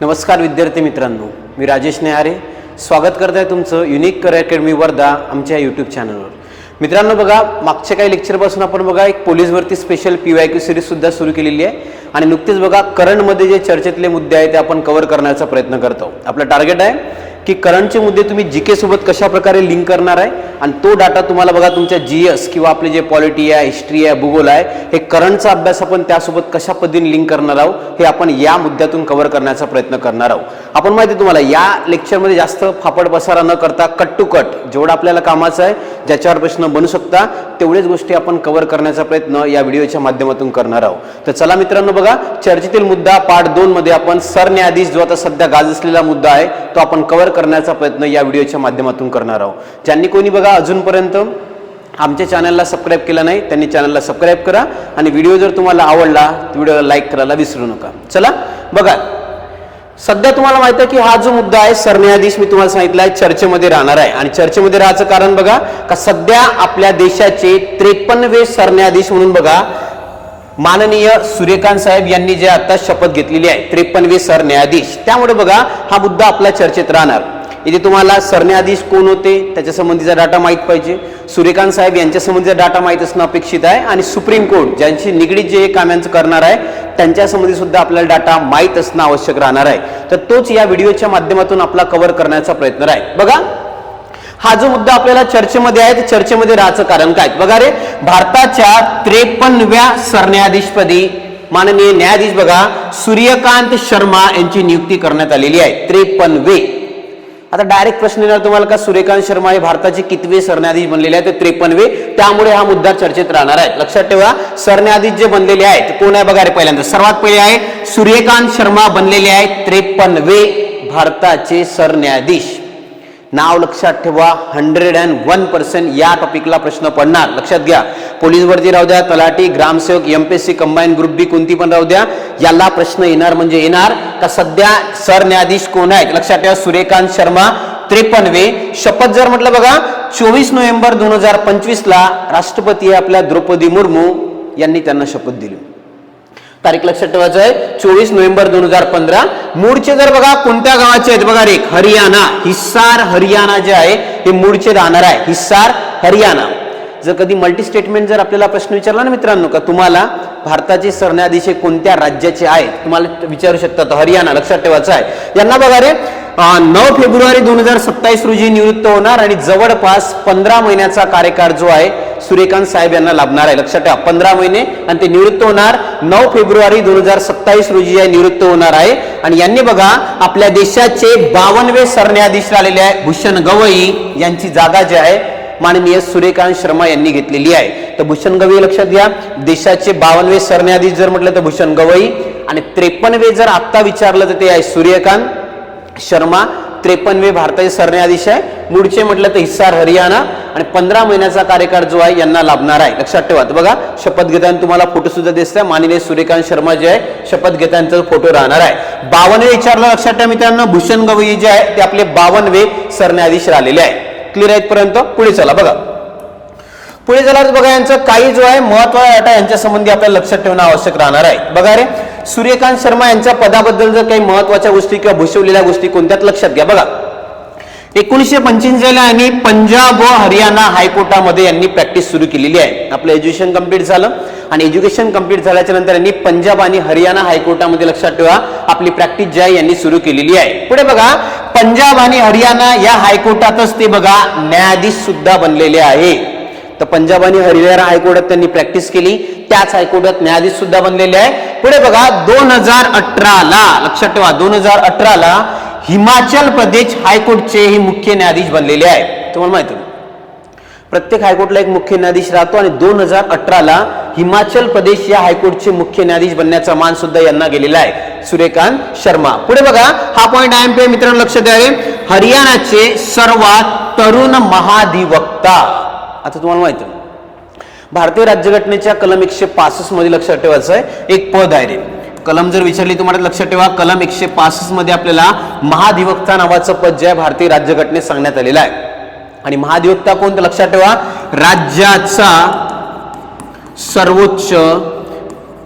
नमस्कार विद्यार्थी मित्रांनो मी राजेश नेहारे. स्वागत करत आहे तुमचं युनिक करिअर अकॅडमी वर्धा आमच्या यूट्यूब चॅनलवर मित्रांनो बघा मागच्या काही लेक्चरपासून आपण बघा एक पोलीस भरती स्पेशल पी वाय क्यू सिरीजसुद्धा सुरू केलेली आहे. आणि नुकतेच बघा करंटमध्ये जे चर्चेतले मुद्दे आहेत ते आपण कव्हर करण्याचा प्रयत्न करतो आपलं टार्गेट आहे की करंटचे मुद्दे तुम्ही जी के सोबत कशा प्रकारे लिंक करणार आहे? आणि तो डाटा तुम्हाला बघा तुमच्या जी एस किंवा आपले जे पॉलिटी आहे हिस्ट्री आहे भूगोल आहे हे करंटचा अभ्यास आपण त्यासोबत कशा पद्धतीने लिंक करणार आहोत? हे आपण या मुद्द्यातून कव्हर करण्याचा प्रयत्न करणार आहोत. आपण माहिती आहे तुम्हाला या लेक्चरमध्ये जास्त फापड पसारा न करता कट टू कट जेवढं आपल्याला कामाचं आहे ज्याच्यावर प्रश्न बनू शकता तेवढेच गोष्टी आपण कव्हर करण्याचा प्रयत्न या व्हिडिओच्या माध्यमातून करणार आहोत. तर चला मित्रांनो बघा चर्चेतील मुद्दा पार्ट दोनमध्ये आपण सरन्यायाधीश जो आता सध्या गाजसलेला मुद्दा आहे तो आपण कव्हर करण्याचा प्रयत्न या व्हिडिओच्या माध्यमातून करणार आहोत. ज्यांनी कोणी बघा अजूनपर्यंत आमच्या चॅनलला सबस्क्राईब केला नाही त्यांनी चॅनलला सबस्क्राईब करा आणि व्हिडिओ जर तुम्हाला आवडला तर व्हिडिओला लाईक करायला विसरू नका. चला बघा. सध्या तुम्हाला माहिती आहे की हा जो मुद्दा आहे सरन्यायाधीश मी तुम्हाला सांगितलं आहे चर्चेमध्ये राहणार आहे. आणि चर्चेमध्ये राहायचं कारण बघा का सध्या आपल्या देशाचे त्रेपन्नवे सरन्यायाधीश म्हणून बघा माननीय सूर्यकांत साहेब यांनी जे आता शपथ घेतलेली आहे त्रेपन्नवे सरन्यायाधीश. त्यामुळे बघा हा मुद्दा आपल्या चर्चेत राहणार. इथे तुम्हाला सरन्यायाधीश कोण होते त्याच्या संबंधीचा डाटा माहीत पाहिजे. सूर्यकांत साहेब यांच्या संबंधीचा डाटा माहीत असणं अपेक्षित आहे. आणि सुप्रीम कोर्ट ज्यांची निगडीत जे कामांचं करणार आहे त्यांच्या संबंधी सुद्धा आपल्याला डाटा माहीत असणं आवश्यक राहणार आहे. तर तोच या व्हिडिओच्या माध्यमातून आपला कव्हर करण्याचा प्रयत्न आहे बघा हा जो मुद्दा आपल्याला चर्चेमध्ये आहे चर्चेमध्ये राहायचं कारण काय? बघा रे भारताच्या त्रेपन्नव्या सरन्यायाधीशपदी माननीय न्यायाधीश बघा सूर्यकांत शर्मा यांची नियुक्ती करण्यात आलेली आहे. त्रेपन्नवे. आता डायरेक्ट प्रश्न येणार तुम्हाला का सूर्यकांत शर्मा हे भारताचे कितवे सरन्यायाधीश बनलेले आहेत? ते त्रेपन्नवे. त्यामुळे हा मुद्दा चर्चेत राहणार आहे. लक्षात ठेवा सरन्यायाधीश जे बनलेले आहेत कोण आहे बघा रे पहिल्यांदा? सर्वात पहिले आहे सूर्यकांत शर्मा बनलेले आहेत त्रेपन्नवे भारताचे सरन्यायाधीश. नाव लक्षात ठेवा. हंड्रेड अँड वन पर्सेंट या टॉपिकला प्रश्न पडणार. लक्षात घ्या. पोलीस भरती राहू द्या तलाठी ग्रामसेवक M P S C combine group B कोणती पण राहू द्या याला प्रश्न येणार म्हणजे येणार. का सध्या सरन्यायाधीश कोण आहेत? लक्षात ठेवा सूर्यकांत शर्मा त्रेपन्नवे शपथ जर म्हटलं बघा चोवीस नोव्हेंबर दोन हजार पंचवीसला राष्ट्रपती आपल्या द्रौपदी मुर्मू यांनी त्यांना शपथ दिली. तारीख लक्षात ठेवायचं आहे. चोवीस नोव्हेंबर दोन हजार पंधरा. मूळचे जर बघा कोणत्या गावाचे आहेत बघा रे? हरियाणा. हिस्सार हरियाणा जे आहे हे मूळचे राहणार आहे. हिस्सार हरियाणा. जर कधी मल्टी स्टेटमेंट जर आपल्याला प्रश्न विचारला ना मित्रांनो का तुम्हाला भारताचे सरन्यायाधीश हे कोणत्या राज्याचे आहेत? तुम्हाला विचारू शकतात हरियाणा लक्षात ठेवायचं आहे. यांना बघा रे नऊ फेब्रुवारी दोन हजार सत्तावीस रोजी निवृत्त होणार आणि जवळपास पंधरा महिन्याचा कार्यकाळ जो आहे सूर्यकांत साहेब यांना लाभणार आहे. लक्षात ठेवा पंधरा महिने आणि ते निवृत्त होणार. नऊ फेब्रुवारी दोन हजार सत्तावीस रोजी निवृत्त होणार आहे. आणि यांनी बघा आपल्या देशाचे बावनवे सरन्यायाधीश राहिलेले आहे भूषण गवई यांची जागा जी आहे माननीय सूर्यकांत शर्मा यांनी घेतलेली आहे. तर भूषण गवई लक्षात घ्या देशाचे बावनवे सरन्यायाधीश जर म्हटलं तर भूषण गवई आणि त्रेपन्नवे जर आत्ता विचारलं तर ते आहे सूर्यकांत शर्मा त्रेपन्नवे भारताचे सरन्यायाधीश आहे. मूळचे म्हटलं तर हिस्सार हरियाणा आणि पंधरा महिन्याचा कार्यकाळ जो आहे यांना लाभणार आहे. लक्षात ठेवा. बघा शपथ घेताना तुम्हाला फोटो सुद्धा दिसतोय. माननीय सूर्यकांत शर्मा जे आहे शपथ घेताना फोटो राहणार आहे. बावनवे विचारलं लक्षात ठेवा मित्रांनो. भूषण गवई जे आहे ते आपले बावनवे सरन्यायाधीश राहिलेले आहे. क्लिअर आहेत पर्यंत? पुढे चला बघा. पुढे चला तर बघा यांचं काही जो आहे महत्त्वाचा डाटा यांच्या संबंधी आपल्याला लक्षात ठेवणं आवश्यक राहणार आहे. बघा रे सूर्यकांत शर्मा यांच्या पदाबद्दल जर काही महत्त्वाच्या गोष्टी किंवा भूषवलेल्या गोष्टी कोणत्यात लक्षात घ्या. बघा. एकोणीसशे पंच्याऐंशीला यांनी पंजाब व हरियाणा हायकोर्टामध्ये यांनी प्रॅक्टिस सुरू केलेली आहे. आपलं एज्युकेशन कंप्लीट झालं. आणि एज्युकेशन कंप्लीट झाल्याच्यानंतर यांनी पंजाब आणि हरियाणा हायकोर्टामध्ये लक्षात ठेवा आपली प्रॅक्टिस जी आहे यांनी सुरू केलेली आहे. पुढे बघा पंजाब आणि हरियाणा या हायकोर्टातच ते बघा न्यायाधीश सुद्धा बनलेले आहे. तर पंजाब आणि हरियाणा हायकोर्टात त्यांनी प्रॅक्टिस केली. त्याच हायकोर्टात न्यायाधीश सुद्धा बनलेले आहे. पुढे बघा दोन हजार अठराला लक्षात ठेवा दोन हजार अठराला हिमाचल प्रदेश हायकोर्टचे हे मुख्य न्यायाधीश बनलेले आहे तुम्हाला माहिती आहे? प्रत्येक हायकोर्टला एक मुख्य न्यायाधीश राहतो आणि दोन हजार अठराला हिमाचल प्रदेश या हायकोर्टचे मुख्य न्यायाधीश बनण्याचा मान सुद्धा यांना गेलेला आहे. सूर्यकांत शर्मा. पुढे बघा हा पॉईंट आय एम पी मित्रांनो लक्ष द्यावे हरियाणाचे सर्वात तरुण महाधिवक्ता. आता तुम्हाला माहिती आहे, भारतीय राज्यघटनेच्या कलम एकशे पासष्टमध्ये लक्षात ठेवायचं आहे. एक पद आहे रे. कलम जर विचारली तुम्हाला लक्षात ठेवा कलम एकशे पासष्टमध्ये आपल्याला महाधिवक्ता नावाचं पद जे आहे भारतीय राज्यघटनेत सांगण्यात आलेलं आहे. आणि महाधिवक्ता कोण तर लक्षात ठेवा राज्याचा सर्वोच्च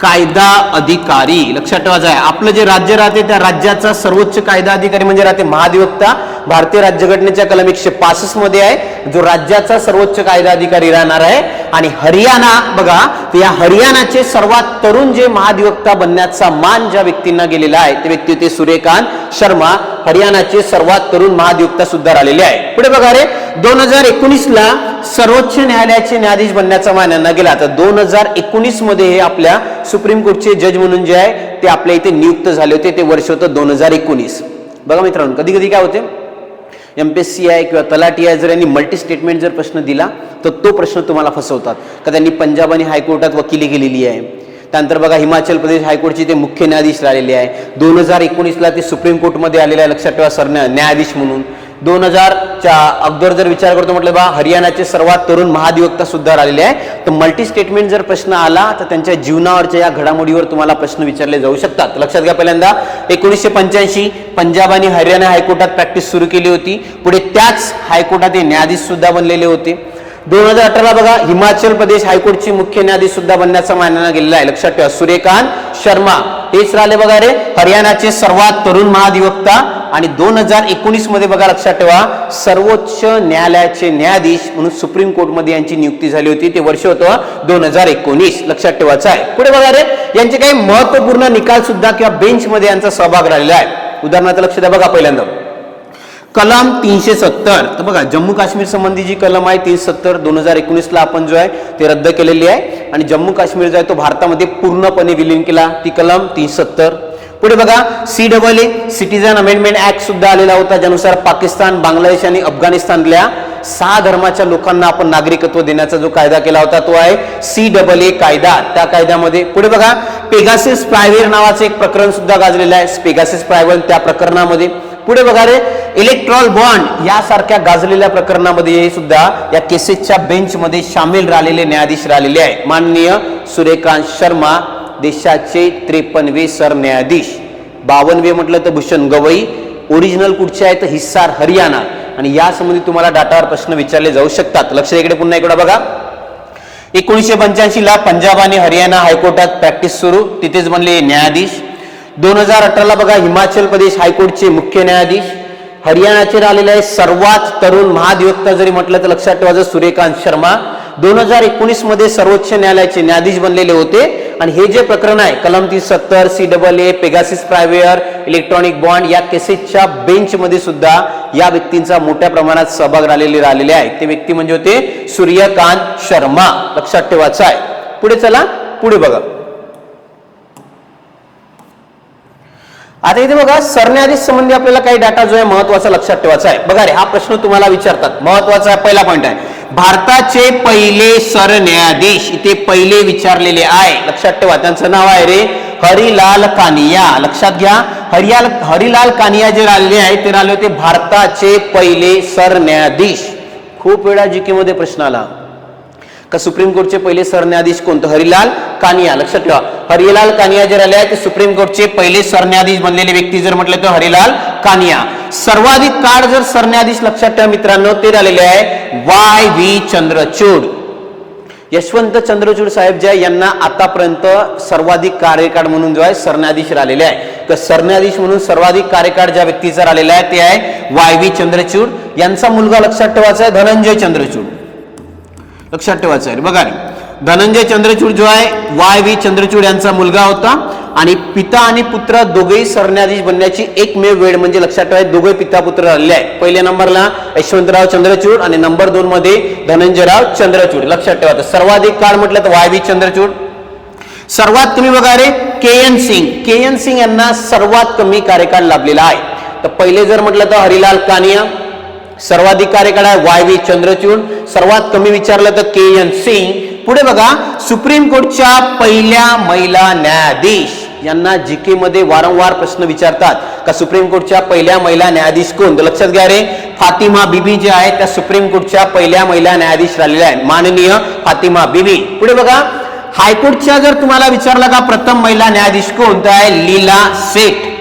कायदा अधिकारी. लक्षात ठेवायचं आहे. आपलं जे राज्य राहते त्या राज्याचा सर्वोच्च कायदा अधिकारी म्हणजे राहते महाधिवक्ता. भारतीय राज्यघटनेच्या कलम एकशे पासष्टमध्ये आहे जो राज्याचा सर्वोच्च कायदा अधिकारी राहणार आहे. आणि हरियाणा बघा या हरियाणाचे सर्वात तरुण जे महाधिवक्ता बनण्याचा मान ज्या व्यक्तींना गेलेला आहे ते व्यक्ती होते सूर्यकांत शर्मा. हरियाणाचे सर्वात तरुण महाधिवक्ता सुद्धा राहिलेले आहे पुढे बघा रे दोन हजार एकोणीस ला सर्वोच्च न्यायालयाचे न्यायाधीश बनण्याचा मान यांना गेला. तर दोन हजार एकोणीसमध्ये हे आपल्या सुप्रीम कोर्टचे जज म्हणून जे आहे ते आपल्या इथे नियुक्त झाले होते. ते वर्ष होतं दोन हजार एकोणीस. बघा मित्रांनो कधी कधी काय होते? एम पी एस सी आहे किंवा तलाटी आहे जर यांनी मल्टी स्टेटमेंट जर प्रश्न दिला तर तो प्रश्न तुम्हाला फसवतात. का त्यांनी पंजाब आणि हायकोर्टात वकिली केलेली आहे? त्यानंतर बघा हिमाचल प्रदेश हायकोर्टचे ते मुख्य न्यायाधीश राहिलेले आहे. दोन हजार एकोणीसला ते सुप्रीम कोर्टमध्ये आलेले आहे लक्षात ठेवा सर न्यायाधीश म्हणून. दोन हजारच्या अगोदर जर विचार करतो म्हटलं बा हरियाणाचे सर्वात तरुण महाधिवक्ता सुद्धा राहिलेले आहे. तर मल्टी स्टेटमेंट जर प्रश्न आला तर त्यांच्या जीवनावरच्या या घडामोडीवर तुम्हाला प्रश्न विचारले जाऊ शकतात. लक्षात घ्या पहिल्यांदा एकोणीसशे पंच्याऐंशी पंजाब आणि हरियाणा हायकोर्टात प्रॅक्टिस सुरू केली होती. पुढे त्याच हायकोर्टात हे न्यायाधीश सुद्धा बनलेले होते. दोन हजार अठराला बघा हिमाचल प्रदेश हायकोर्टचे मुख्य न्यायाधीश सुद्धा बनण्याचा मानला गेलेला आहे. लक्षात ठेवा सूर्यकांत शर्मा हेच राहिले बघा रे हरियाणाचे सर्वात तरुण महाधिवक्ता आणि दोन हजार एकोणीसमध्ये बघा लक्षात ठेवा सर्वोच्च न्यायालयाचे न्यायाधीश म्हणून सुप्रीम कोर्टमध्ये यांची नियुक्ती झाली होती. ते वर्ष होतं दोन हजार एकोणीस. लक्षात ठेवायचं आहे. पुढे बघा रे यांचे काही महत्त्वपूर्ण निकाल सुद्धा किंवा बेंचमध्ये यांचा सहभाग राहिलेला आहे. उदाहरणार्थ लक्ष द्या बघा पहिल्यांदा. कलम तीनशे सत्तर. तर बघा जम्मू काश्मीर संबंधी जी कलम आहे तीनशे सत्तर दोन हजार एकोणीसला आपण जो आहे ते रद्द केलेली आहे. आणि जम्मू काश्मीर जो आहे तो भारतामध्ये पूर्णपणे विलीन केला. ती कलम तीनशे सत्तर. पुढे बघा C double A citizen amendment act सुद्धा आलेला होता ज्यानुसार पाकिस्तान बांगलादेश आणि अफगाणिस्तानल्या सहा धर्माच्या लोकांना आपण नागरिकत्व देण्याचा जो कायदा केला होता तो आहे सी डबल ए कायदा. त्या कायद्यामध्ये पुढे बघा पेगासिस प्रायव्हेर नावाचं एक प्रकरण सुद्धा गाजलेलं आहे पेगासिस प्रायव्हेर त्या प्रकरणामध्ये. पुढे बघा रे इलेक्ट्रॉल बॉन्ड यासारख्या गाजलेल्या प्रकरणामध्ये हे सुद्धा या केसेसच्या बेंचमध्ये सामील राहिलेले न्यायाधीश राहिलेले आहे. माननीय सूर्यकांत शर्मा देशाचे त्रेपन्नवे सरन्यायाधीश. बावनवे म्हटलं तर भूषण गवई ओरिजिनल कुठचे आहे तर हिस्सार हरियाणा. आणि यासंबंधी तुम्हाला डाटावर प्रश्न विचारले जाऊ शकतात. लक्ष इकडे पुन्हा इकडे बघा. एकोणीसशे पंच्याऐंशी ला पंजाब आणि हरियाणा हायकोर्टात प्रॅक्टिस सुरू. तिथेच बनले न्यायाधीश. दोन हजार अठराला बघा हिमाचल प्रदेश हायकोर्टचे मुख्य न्यायाधीश. हरियाणाचे राहिलेले आहे सर्वात तरुण महाधिवक्ता जरी म्हटलं तर लक्षात ठेवायचं सूर्यकांत शर्मा. दोन हजार एकोणीसमध्ये सर्वोच्च न्यायालयाचे न्यायाधीश बनलेले होते. आणि हे जे प्रकरण आहे कलम तीस सत्तर सी डबल ए पेगासिस प्रायवेअर इलेक्ट्रॉनिक बॉन्ड या केसेसच्या बेंचमध्ये सुद्धा या व्यक्तींचा मोठ्या प्रमाणात सहभाग राहिलेले राहिलेले आहे. ते व्यक्ती म्हणजे होते सूर्यकांत शर्मा. लक्षात ठेवायचं आहे. पुढे चला. पुढे बघा. आता इथे बघा सरन्यायाधीश संबंधी आपल्याला काही डाटा जो आहे महत्त्वाचा लक्षात ठेवायचा आहे. बघा रे हा प्रश्न तुम्हाला विचारतात. महत्त्वाचा पहिला पॉईंट आहे. भारताचे पहिले सरन्यायाधीश इथे पहिले विचारलेले आहे. लक्षात ठेवा त्यांचं नाव आहे रे हरिलाल कानिया. लक्षात घ्या हरियाल हरिलाल कानिया जे राहिले आहे ते राहिले होते भारताचे पहिले सरन्यायाधीश. खूप वेळा जीके मध्ये प्रश्न आला. का सुप्रीम कोर्टचे पहिले सरन्यायाधीश कोणतं? हरिलाल कानिया. लक्षात ठेवा हरिलाल कानिया जे राहिले ते सुप्रीम कोर्टचे पहिले सरन्यायाधीश बनलेले व्यक्ती जर म्हटलं तर हरिलाल कानिया. सर्वाधिक काळ जर सरन्यायाधीश लक्षात ठेवा मित्रांनो ते राहिलेले आहे वाय व्ही चंद्रचूड. यशवंत चंद्रचूड साहेब जे यांना आतापर्यंत सर्वाधिक कार्यकाळ म्हणून जो आहे सरन्यायाधीश राहिलेले आहे. तर सरन्यायाधीश म्हणून सर्वाधिक कार्यकाळ ज्या व्यक्तीचा राहिलेला आहे ते आहे वाय व्ही चंद्रचूड. यांचा मुलगा लक्षात ठेवायचा आहे धनंजय चंद्रचूड. लक्षात ठेवायचं आहे. बघा रे. धनंजय चंद्रचूड जो आहे वाय व्ही चंद्रचूड यांचा मुलगा होता. आणि पिता आणि पुत्र दोघेही सरन्यायाधीश बनण्याची एकमेव वेळ म्हणजे लक्षात ठेवाय दोघे पिता पुत्र राहिले आहे पहिल्या नंबरला यशवंतराव चंद्रचूड आणि नंबर दोन मध्ये धनंजयराव चंद्रचूड. लक्षात ठेवा सर्वाधिक काळ म्हटलं तर वाय व्ही चंद्रचूड. सर्वात कमी बघा Ray K N Singh. K N Singh यांना सर्वात कमी कार्यकाळ लाभलेला आहे. तर पहिले जर म्हटलं तर हरिलाल कानिया सर्वाधिक कार्यकाळ आहे वाय व्ही चंद्रचूड. सर्वात कमी विचारलं तर के एन सिंग. पुढे बघा सुप्रीम कोर्टच्या पहिल्या महिला न्यायाधीश. यांना जीके मध्ये वारंवार प्रश्न विचारतात. का सुप्रीम कोर्टच्या पहिल्या महिला न्यायाधीश कोण? तर लक्षात घ्या रे फातिमा बिबी जे आहे त्या सुप्रीम कोर्टच्या पहिल्या महिला न्यायाधीश राहिलेल्या आहेत. माननीय फातिमा बिबी. पुढे बघा हायकोर्टच्या जर तुम्हाला विचारलं का प्रथम महिला न्यायाधीश कोण? तर आहे लीला सेठ.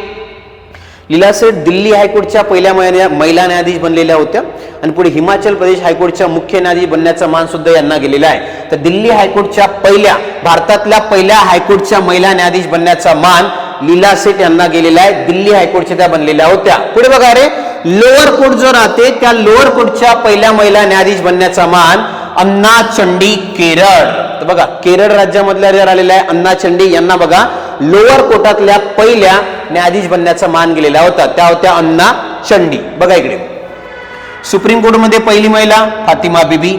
लीला सेठ दिल्ली हायकोर्टच्या पहिल्या महिला न्यायाधीश बनलेल्या होत्या आणि पुढे हिमाचल प्रदेश हायकोर्टच्या मुख्य न्यायाधीश बनण्याचा मान सुद्धा यांना गेलेला आहे. तर दिल्ली हायकोर्टच्या पहिल्या भारतातल्या पहिल्या हायकोर्टच्या महिला न्यायाधीश बनण्याचा मान लीला सेठ यांना गेलेला आहे. दिल्ली हायकोर्टच्या त्या बनलेल्या होत्या. पुढे बघा रे लोअर कोर्ट जो राहते त्या लोअर कोर्टच्या पहिल्या महिला न्यायाधीश बनण्याचा मान अन्ना चंडी केरळ. तर बघा केरळ राज्यामधल्या ज्या आहे अन्ना चंडी यांना बघा लोअर कोर्टातल्या पहिल्या न्यायाधीश बनण्याचा मान गेलेला होता. त्या होत्या अण्णा चंडी. बघा इकडे. सुप्रीम कोर्टमध्ये पहिली महिला फातिमा बिबी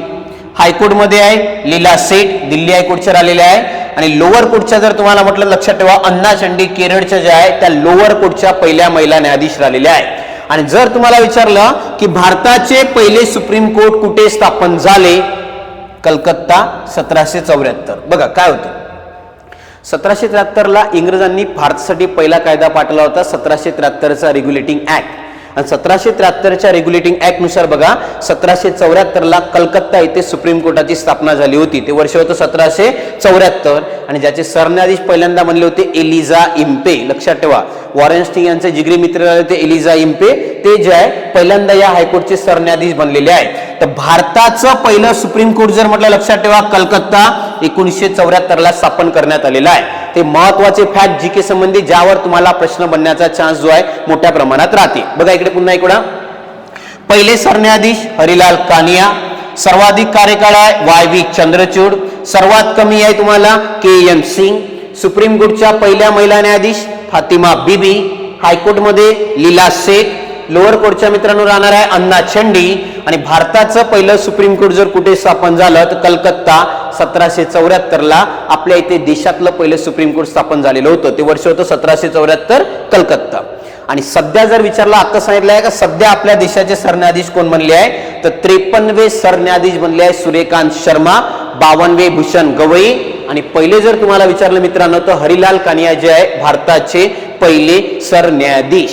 हायकोर्टमध्ये आहे लीला सेठ दिल्ली हायकोर्टच्या आलेल्या आहे. आणि लोअर कोर्टच्या जर तुम्हाला म्हटलं लक्षात ठेवा अण्णा चंडी केरळच्या ज्या आहे त्या लोअर कोर्टच्या पहिल्या महिला न्यायाधीश राहिलेल्या आहेत. आणि जर तुम्हाला विचारलं की भारताचे पहिले सुप्रीम कोर्ट कुठे स्थापन झाले? कलकत्ता सतराशे चौऱ्याहत्तर. बघा काय होतं? सतराशे त्र्याहत्तरला इंग्रजांनी भारतासाठी पहिला कायदा पाठवला होता सतराशे त्र्याहत्तरचा रेग्युलेटिंग ऍक्ट आणि सतराशे त्र्याहत्तरच्या रेग्युलेटिंग ऍक्टनुसार बघा सतराशे चौऱ्याहत्तरला कलकत्ता येथे सुप्रीम कोर्टाची स्थापना झाली होती. ते वर्ष होतं सतराशे चौऱ्याहत्तर. आणि ज्याचे सरन्यायाधीश पहिल्यांदा म्हणले होते एलिझा इम्पे. लक्षात ठेवा वॉरेन्स्टिंग यांचे जिगरी मित्र होते एलिझा इम्पे. ते जे आहे पहिल्यांदा या हायकोर्टचे सरन्यायाधीश बनलेले आहेत. तर भारताचं पहिलं सुप्रीम कोर्ट जर म्हटलं लक्षात ठेवा कलकत्ता एकोणीसशे चौऱ्याहत्तरला स्थापन करण्यात आलेलं आहे. ते महत्त्वाचे फॅक्ट जी के संबंधी ज्यावर तुम्हाला प्रश्न बनण्याचा चान्स जो आहे मोठ्या प्रमाणात राहते. बघा इकडे पुन्हा इकडं पहिले सरन्यायाधीश हरिलाल कानिया सर्वाधिक कार्यकाळ आहे वाय व्ही चंद्रचूड सर्वात कमी आहे तुम्हाला के एम सिंग सुप्रीम कोर्टच्या पहिल्या महिला न्यायाधीश फातिमा बीबी हायकोर्टमध्ये लीला शेख लोअर कोर्टच्या मित्रांनो राहणार आहे अन्ना छंडी आणि भारताचं पहिलं सुप्रीम कोर्ट जर कुठे स्थापन झालं तर कलकत्ता सतराशे चौऱ्याहत्तरला आपल्या इथे देशातलं पहिलं सुप्रीम कोर्ट स्थापन झालेलं होतं. ते वर्ष होतं सतराशे चौऱ्याहत्तर कलकत्ता. आणि सध्या जर विचारलं आता सांगितलं आहे का सध्या आपल्या देशाचे सरन्यायाधीश कोण बनले आहे? तर त्रेपन्नवे सरन्यायाधीश बनले आहे सूर्यकांत शर्मा बावनवे भूषण गवई. आणि पहिले जर तुम्हाला विचारलं मित्रांनो तर हरिलाल कानिया जे आहे भारताचे पहिले सरन्यायाधीश.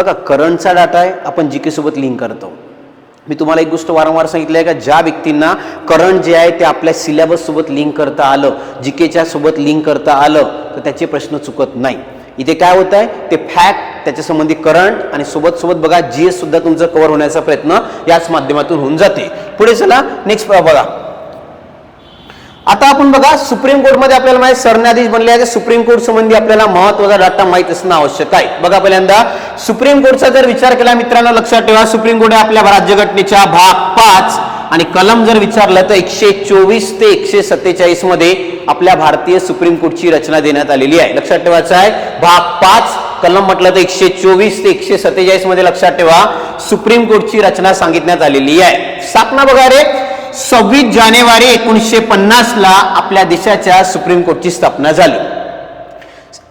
बघा करंटचा डाटा आहे आपण जी के सोबत लिंक करतो. मी तुम्हाला एक गोष्ट वारंवार सांगितली आहे का? ज्या व्यक्तींना करंट जे आहे ते आपल्या सिलेबससोबत लिंक करता आलं जी केच्या सोबत लिंक करता आलं तर त्याचे प्रश्न चुकत नाही. इथे काय होत आहे? ते फॅक्ट त्याच्या संबंधी करंट आणि सोबत सोबत बघा जी एस सुद्धा तुमचं कव्हर होण्याचा प्रयत्न याच माध्यमातून होऊन जाते. पुढे चला नेक्स्ट बघा. आता आपण बघा सुप्रीम कोर्टमध्ये आपल्याला माहिती सरन्यायाधीश बनले आहे सुप्रीम कोर्ट संबंधी आपल्याला महत्त्वाचा डाटा माहीत असणं आवश्यक आहे. बघा पहिल्यांदा सुप्रीम कोर्टचा जर विचार केला मित्रांनो लक्षात ठेवा सुप्रीम कोर्ट आपल्या राज्यघटनेच्या भाग पाच आणि कलम जर विचारलं तर एकशे चोवीस ते एकशे सत्तेचाळीसमध्ये आपल्या भारतीय सुप्रीम कोर्टची रचना देण्यात आलेली आहे. लक्षात ठेवायचं आहे भाग पाच कलम म्हटलं तर एकशे चोवीस ते एकशे सत्तेचाळीसमध्ये लक्षात ठेवा सुप्रीम कोर्टची रचना सांगितण्यात आलेली आहे. स्थापना बघा रे सव्वीस जानेवारी एकोणीसशे पन्नासला आपल्या देशाच्या सुप्रीम कोर्टची स्थापना झाली.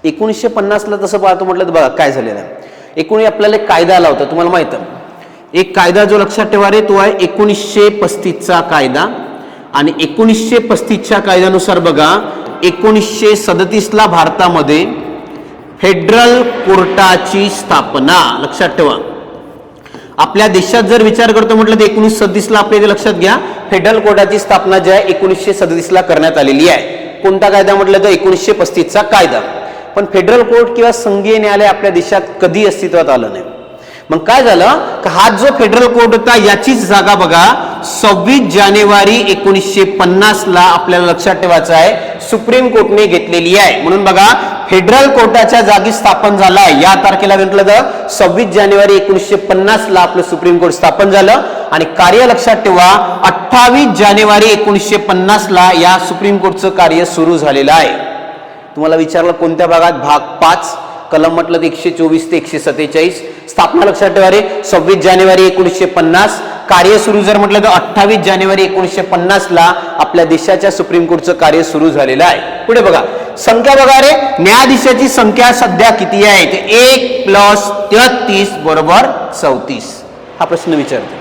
एकोणीसशे पन्नासला तसं पाहतो म्हटलं तर बघा काय झालेलं आहे. एकोणी आपल्याला एक कायदा आला होता तुम्हाला माहीत एक कायदा जो लक्षात ठेवा रे तो आहे एकोणीसशे पस्तीसचा कायदा. आणि एकोणीसशे पस्तीसच्या कायद्यानुसार बघा एकोणीसशे सदतीसला भारतामध्ये फेडरल कोर्टाची स्थापना. लक्षात ठेवा. आपल्या देशात जर विचार करतो म्हटलं तर एकोणीस सदतीसला आपल्या इथे लक्षात घ्या फेडरल कोर्टाची स्थापना जी आहे एकोणीसशे सदतीसला करण्यात आलेली आहे. कोणता कायदा म्हटलं तर एकोणीसशे पस्तीसचा कायदा. पण फेडरल कोर्ट किंवा संघीय न्यायालय आपल्या देशात कधी अस्तित्वात आलं नाही. मग काय झालं? का हा जो फेडरल कोर्ट होता याचीच जागा बघा सव्वीस जानेवारी एकोणीसशे पन्नासला आपल्याला लक्षात ठेवायचं आहे सुप्रीम कोर्टने घेतलेली आहे. म्हणून बघा फेडरल कोर्टाच्या जागी स्थापन झाला. या तारखेला म्हटलं तर सव्वीस जानेवारी एकोणीसशे पन्नासला आपलं सुप्रीम कोर्ट स्थापन झालं. आणि कार्य लक्षात ठेवा अठ्ठावीस जानेवारी एकोणीसशे पन्नासला या सुप्रीम कोर्टचं कार्य सुरू झालेलं आहे. तुम्हाला विचारलं कोणत्या भागात? भाग पाच. कलम म्हटलं तर एकशे चोवीस ते एकशे सत्तेचाळीस. स्थापना लक्षात ठेवा रे. सव्वीस जानेवारी एकोणीसशे पन्नास. कार्य सुरू जर म्हटलं तर अठ्ठावीस जानेवारी एकोणीसशे पन्नास ला आपल्या देशाच्या सुप्रीम कोर्टचं कार्य सुरू झालेलं आहे. पुढे बघा. संख्या बघा रे. न्यायाधीशाची संख्या सध्या किती आहे? ते एक प्लस तेहतीस बरोबर चौतीस. हा प्रश्न विचारतो.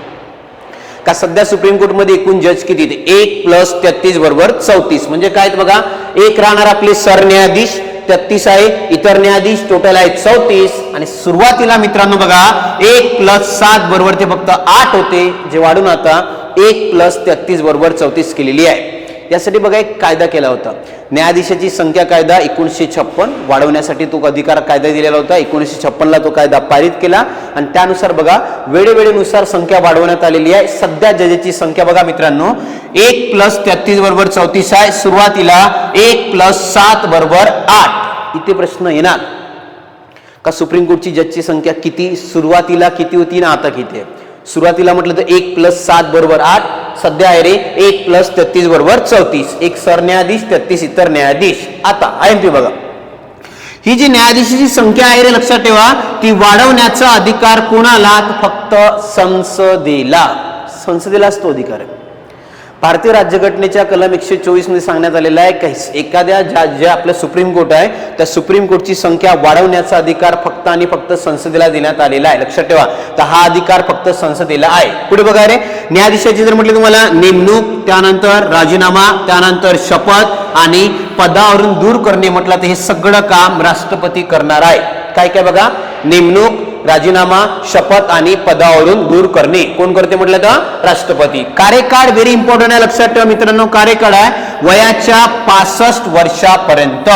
का सध्या सुप्रीम कोर्टमध्ये एकूण जज किती? एक प्लस तेहतीस बरोबर चौतीस. म्हणजे काय बघा? एक राहणार आपले सरन्यायाधीश तेहतीस आहे. इतर न्यायाधीश टोटल आहे चौतीस. आणि सुरुवातीला मित्रांनो बघा एक प्लस सात बरोबर ते फक्त आठ होते. जे वाढून आता एक प्लस तेहतीस बरोबर चौतीस केलेली आहे. यासाठी बघा एक कायदा केला होता. न्यायाधीशाची संख्या कायदा एकोणीसशे छप्पन वाढवण्यासाठी तो अधिकार कायदा दिलेला होता. एकोणीसशे छप्पनला तो कायदा पारित केला. आणि त्यानुसार बघा वेळेवेळेनुसार संख्या वाढवण्यात आलेली आहे. सध्या जजेची संख्या बघा मित्रांनो एक प्लस तेहतीस बरोबर चौतीस आहे. सुरुवातीला एक प्लस सात बरोबर आठ. इथे प्रश्न येणार. का सुप्रीम कोर्टची जजची संख्या किती? सुरुवातीला किती होती ना आता किती आहे? सुरुवातीला म्हटलं तर एक प्लस सात बरोबर आठ. सध्या आहे रे एक प्लस तेहतीस बरोबर चौतीस. एक सरन्यायाधीश तेहतीस इतर न्यायाधीश. आता आय एम पी बघा. ही जी न्यायाधीशाची संख्या आहे रे लक्षात ठेवा ती वाढवण्याचा अधिकार कोणाला? फक्त संसदेला. संसदेलाच तो अधिकार आहे. भारतीय राज्यघटनेच्या कलम एकशे चोवीसमध्ये सांगण्यात आलेलं आहे की एखाद्या ज्या जे आपलं सुप्रीम कोर्ट आहे त्या सुप्रीम कोर्टची संख्या वाढवण्याचा अधिकार फक्त आणि फक्त संसदेला देण्यात आलेला आहे. लक्षात ठेवा तर हा अधिकार फक्त संसदेला आहे. पुढे बघा रे न्यायाधीशाची जर म्हटलं तुम्हाला नेमणूक त्यानंतर राजीनामा त्यानंतर शपथ आणि पदावरून दूर करणे म्हटलं तर हे सगळं काम राष्ट्रपती करणार आहे. काय काय बघा नेमणूक राजीनामा शपथ आणि पदावरून दूर करणे. कोण करते म्हटलं तर? राष्ट्रपती. कार्यकाळ व्हेरी इम्पॉर्टंट आहे लक्षात ठेवा मित्रांनो कार्यकाळ आहे वयाच्या पासष्ट वर्षापर्यंत.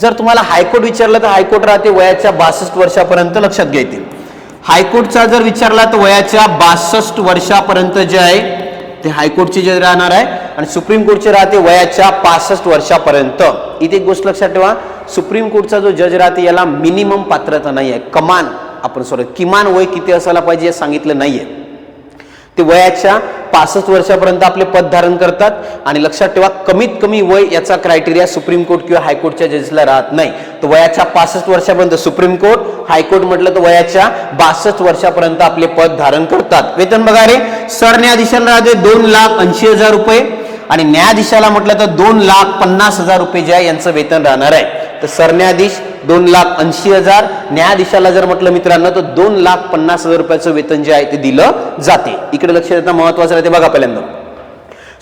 जर तुम्हाला हायकोर्ट विचारलं तर हायकोर्ट राहते वयाच्या बासष्ट वर्षापर्यंत लक्षात घ्यायतील हायकोर्टचा जर विचारला तर वयाच्या बासष्ट वर्षापर्यंत जे आहे ते हायकोर्टचे जे राहणार आहे आणि सुप्रीम कोर्टचे राहते वयाच्या पासष्ट वर्षापर्यंत. इथे एक गोष्ट लक्षात ठेवा सुप्रीम कोर्टचा जो जज राहते याला मिनिमम पात्रता नाही आहे कमान आपण सॉरी किमान वय किती असायला पाहिजे हे सांगितलं नाहीये. ते वयाच्या पासष्ट वर्षापर्यंत आपले पद धारण करतात आणि लक्षात ठेवा कमीत कमी वय याचा क्रायटेरिया सुप्रीम कोर्ट किंवा हायकोर्टच्या जजेसला राहत नाही. तर वयाच्या पासष्ट वर्षापर्यंत सुप्रीम कोर्ट हायकोर्ट म्हटलं तर वयाच्या बासष्ट वर्षापर्यंत आपले पद धारण करतात. वेतन बघा रे सरन्यायाधीशाला राहते दोन लाख ऐंशी हजार रुपये आणि न्यायाधीशाला म्हटलं तर दोन लाख पन्नास हजार रुपये जे आहे यांचं वेतन राहणार आहे. तर सरन्यायाधीश दोन लाख ऐंशी हजार न्यायाधीशाला जर म्हटलं मित्रांनो तर दोन लाख पन्नास हजार रुपयाचं वेतन जे आहे ते दिलं जाते. इकडे लक्ष देता महत्वाचं राहते बघा पहिल्यांदा.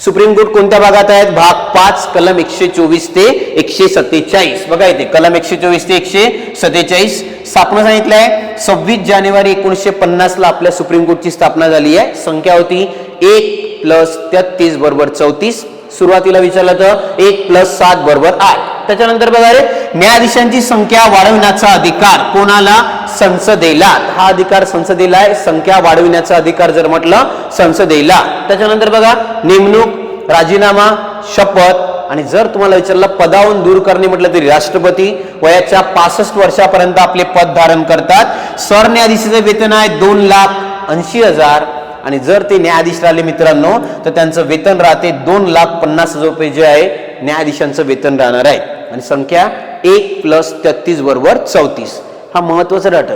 सुप्रीम कोर्ट कोणत्या भागात आहेत? भाग पाच कलम एकशे चोवीस ते एकशे सत्तेचाळीस. बघा येते कलम एकशे चोवीस ते एकशे सत्तेचाळीस. स्थापना सांगितलं आहे सव्वीस जानेवारी एकोणीसशे पन्नास ला आपल्या सुप्रीम कोर्टची स्थापना झाली आहे. संख्या होती एक प्लस तेहतीस बरोबर चौतीस. सुरुवातीला विचारलं तर एक प्लस सात बरोबर आठ. त्याच्यानंतर बघा रे न्यायाधीशांची संख्या वाढविण्याचा अधिकार कोणाला? संसदेला. हा अधिकार संसदेला आहे. संख्या वाढविण्याचा अधिकार जर म्हटलं संसदेला. त्याच्यानंतर बघा नेमणूक राजीनामा शपथ आणि जर तुम्हाला विचारलं पदावरून दूर करणे म्हटलं तरी राष्ट्रपती वयाच्या पासष्ट वर्षापर्यंत आपले पद धारण करतात. सरन्यायाधीशाचं वेतन आहे दोन लाख ऐंशी हजार. आणि जर ते न्यायाधीश राहिले मित्रांनो तर त्यांचं वेतन राहते दोन लाख पन्नास हजार रुपये जे आहे न्यायाधीशांचं वेतन राहणार आहे. आणि संख्या एक प्लस तेहतीस बरोबर चौतीस. हा महत्त्वाचा डाटा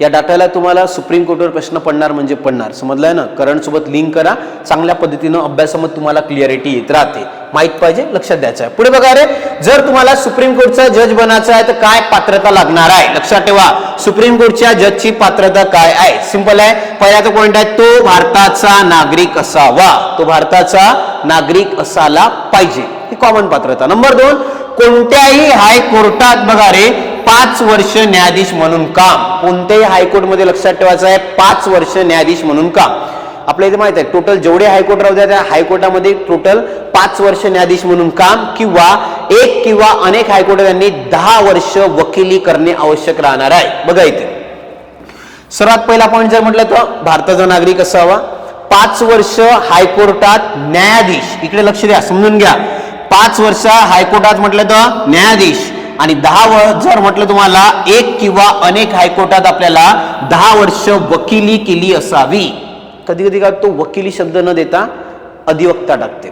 या डाटाला तुम्हाला सुप्रीम कोर्टवर प्रश्न पडणार म्हणजे पडणार. समजलाय ना? करंटसोबत लिंक करा. चांगल्या पद्धतीनं अभ्यासामध्ये तुम्हाला क्लिअरिटी येत राहते. माहीत पाहिजे? लक्षात द्यायचं आहे. पुढे बघा रे जर तुम्हाला सुप्रीम कोर्टचा जज बनायचा आहे तर काय पात्रता लागणार आहे? लक्षात ठेवा. सुप्रीम कोर्टच्या जजची पात्रता काय आहे? सिंपल आहे. पहिल्याचा पॉईंट आहे तो भारताचा नागरिक असावा. तो भारताचा नागरिक असायला पाहिजे. कॉमन पात्रता. नंबर दोन कोणत्याही हायकोर्टात बघा रे पाच वर्ष न्यायाधीश म्हणून काम कोणत्याही हायकोर्टमध्ये लक्षात ठेवायचं आहे पाच वर्ष न्यायाधीश म्हणून काम आपल्या इथे माहीत आहे टोटल जेवढे हायकोर्ट राहू द्या त्या हायकोर्टामध्ये टोटल पाच वर्ष न्यायाधीश म्हणून काम किंवा एक किंवा अनेक हायकोर्ट यांनी दहा वर्ष वकिली करणे आवश्यक राहणार आहे. बघा इथे. सर्वात पहिला पॉईंट जर म्हटलं तर भारताचा नागरिक असावा. पाच वर्ष हायकोर्टात न्यायाधीश. इकडे लक्ष द्या समजून घ्या. पाच वर्ष हायकोर्टात म्हटलं तर न्यायाधीश आणि दहा व जर म्हटलं तुम्हाला एक किंवा अनेक हायकोर्टात आपल्याला दहा वर्ष वकिली केली असावी. कधी कधी काय तो वकिली शब्द न देता अधिवक्ता टाकते.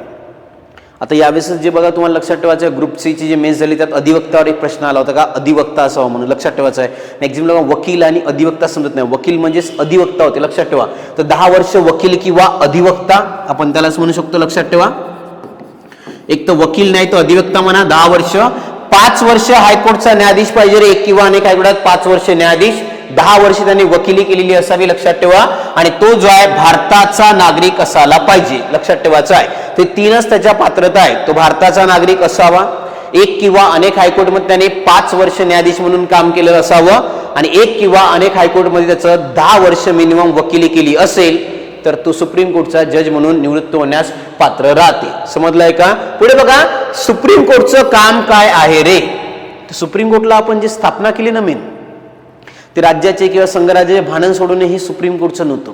आता यावेळेस जे बघा तुम्हाला लक्षात ठेवायचं आहे ग्रुप सी ची जी मेन्स झाली त्यात अधिवक्तावर एक प्रश्न आला होता का? अधिवक्ता असावा म्हणून. लक्षात ठेवायचं आहे. एक्झामला वकील आणि अधिवक्ता समजत नाही. वकील म्हणजेच अधिवक्ता होते. लक्षात ठेवा. तर दहा वर्ष वकील किंवा अधिवक्ता आपण त्यालाच म्हणू शकतो लक्षात ठेवा. एक तर वकील नाही तो अधिवक्ता म्हणा दहा वर्ष. पाच वर्ष हायकोर्टचा न्यायाधीश पाहिजे रे एक किंवा अनेक हायकोर्टात पाच वर्ष न्यायाधीश. दहा वर्ष त्यांनी वकिली केलेली असावी लक्षात ठेवा. आणि तो जो आहे भारताचा नागरिक असायला पाहिजे लक्षात ठेवायचा आहे. ते तीनच त्याच्या पात्रता आहे तो भारताचा नागरिक असावा. एक किंवा अनेक हायकोर्टमध्ये त्याने पाच वर्ष न्यायाधीश म्हणून काम केलेलं असावं. आणि एक किंवा अनेक हायकोर्टमध्ये त्याचं दहा वर्ष मिनिमम वकिली केली असेल तर तो सुप्रीम कोर्टचा जज म्हणून निवृत्त होण्यास पात्र राहते. समजलंय का? पुढे बघा सुप्रीम कोर्टचं काम काय आहे रे? सुप्रीम कोर्टला आपण जी स्थापना केली ना मेन ते राज्याचे किंवा संघराज्याचे भांडण सोडवणे हे सुप्रीम कोर्टचं नव्हतं.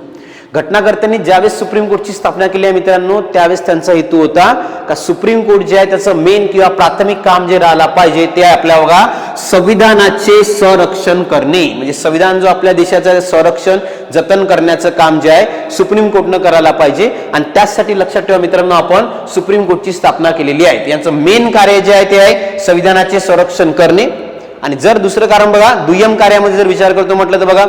घटनाकर्त्यांनी ज्यावेळेस सुप्रीम कोर्टची स्थापना केली आहे मित्रांनो त्यावेळेस त्यांचा हेतू होता का सुप्रीम कोर्ट जे आहे त्याचं मेन किंवा प्राथमिक काम जे राहायला पाहिजे ते आपल्या बघा संविधानाचे संरक्षण करणे. म्हणजे संविधान जो आपल्या देशाचा संरक्षण जतन करण्याचं काम जे आहे सुप्रीम कोर्टनं करायला पाहिजे. आणि त्याचसाठी लक्षात ठेवा मित्रांनो आपण सुप्रीम कोर्टची स्थापना केलेली आहे. यांचं मेन कार्य जे आहे ते आहे संविधानाचे संरक्षण करणे. आणि जर दुसरं कारण बघा दुय्यम कार्यामध्ये जर विचार करतो म्हटलं तर बघा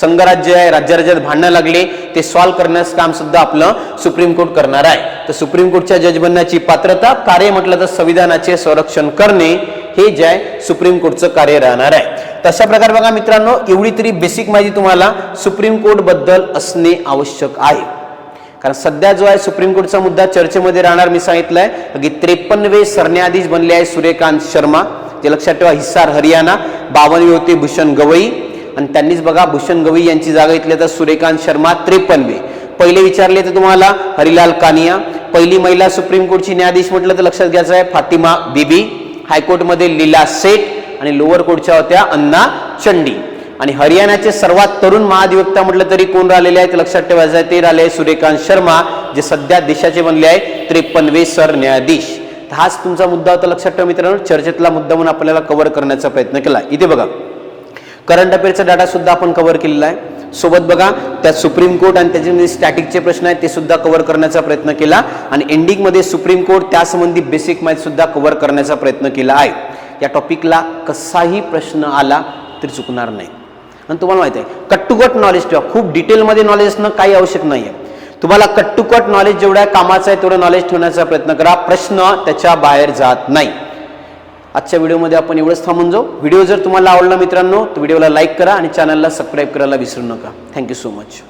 संघराज्य आहे राज्याराज्यात भांडणं लागले ते सॉल्व्ह करण्याचं काम सुद्धा आपलं सुप्रीम कोर्ट करणार आहे. तर सुप्रीम कोर्टच्या जज बनण्याची पात्रता कार्य म्हटलं तर संविधानाचे संरक्षण करणे हे जे आहे सुप्रीम कोर्टचं कार्य राहणार आहे. तशा प्रकारे बघा मित्रांनो एवढी तरी बेसिक माहिती तुम्हाला सुप्रीम कोर्टबद्दल असणे आवश्यक आहे. कारण सध्या जो आहे सुप्रीम कोर्टचा मुद्दा चर्चेमध्ये राहणार मी सांगितलंय की त्रेपन्नवे सरन्यायाधीश बनले आहे सूर्यकांत शर्मा. ते लक्षात ठेवा हिसार हरियाणा. बावनवे होते भूषण गवई. आणि त्यांनीच बघा भूषण गवई यांची जागा इथली तर सूर्यकांत शर्मा त्रेपन्नवे पहिले विचारले तर तुम्हाला हरिलाल कानिया पहिली महिला सुप्रीम कोर्टची न्यायाधीश म्हटलं तर लक्षात घ्यायचं आहे फातिमा बीबी हायकोर्टमध्ये लीला सेठ आणि लोअर कोर्टच्या होत्या अन्ना चंडी. आणि हरियाणाचे सर्वात तरुण महाधिवक्ता म्हटलं तरी कोण राहिलेले आहेत? लक्षात ठेवायचं आहे ते राहिले आहे सूर्यकांत शर्मा जे सध्या देशाचे बनले आहे त्रेपन्नवे सरन्यायाधीश हाच तुमचा मुद्दा होता लक्षात ठेवा मित्रांनो चर्चेतला मुद्दा म्हणून आपल्याला कव्हर करण्याचा प्रयत्न केला. इथे बघा. करंट अफेअरचा डाटा सुद्धा आपण कव्हर केलेला आहे. सोबत बघा त्यात सुप्रीम कोर्ट आणि त्याच्यामध्ये स्टॅटिकचे प्रश्न आहेत ते सुद्धा कव्हर करण्याचा प्रयत्न केला. आणि एंडिंगमध्ये सुप्रीम कोर्ट त्यासंबंधी बेसिक माहिती सुद्धा कव्हर करण्याचा प्रयत्न केला आहे. या टॉपिकला कसाही प्रश्न आला तरी चुकणार नाही. आणि तुम्हाला माहिती आहे कट्टुकट नॉलेज ठेवा. खूप डिटेलमध्ये नॉलेज असणं काही आवश्यक नाही आहे तुम्हाला कट्टुकट नॉलेज जेवढ्या कामाचं आहे तेवढं नॉलेज ठेवण्याचा प्रयत्न करा. प्रश्न त्याच्या बाहेर जात नाही. आजच्या व्हिडिओमध्ये आपण एवढंच थांबून जाऊ. व्हिडिओ जर तुम्हाला आवडला मित्रांनो तर व्हिडिओला लाईक करा आणि चॅनलला सबस्क्राईब करायला विसरू नका. Thank you so much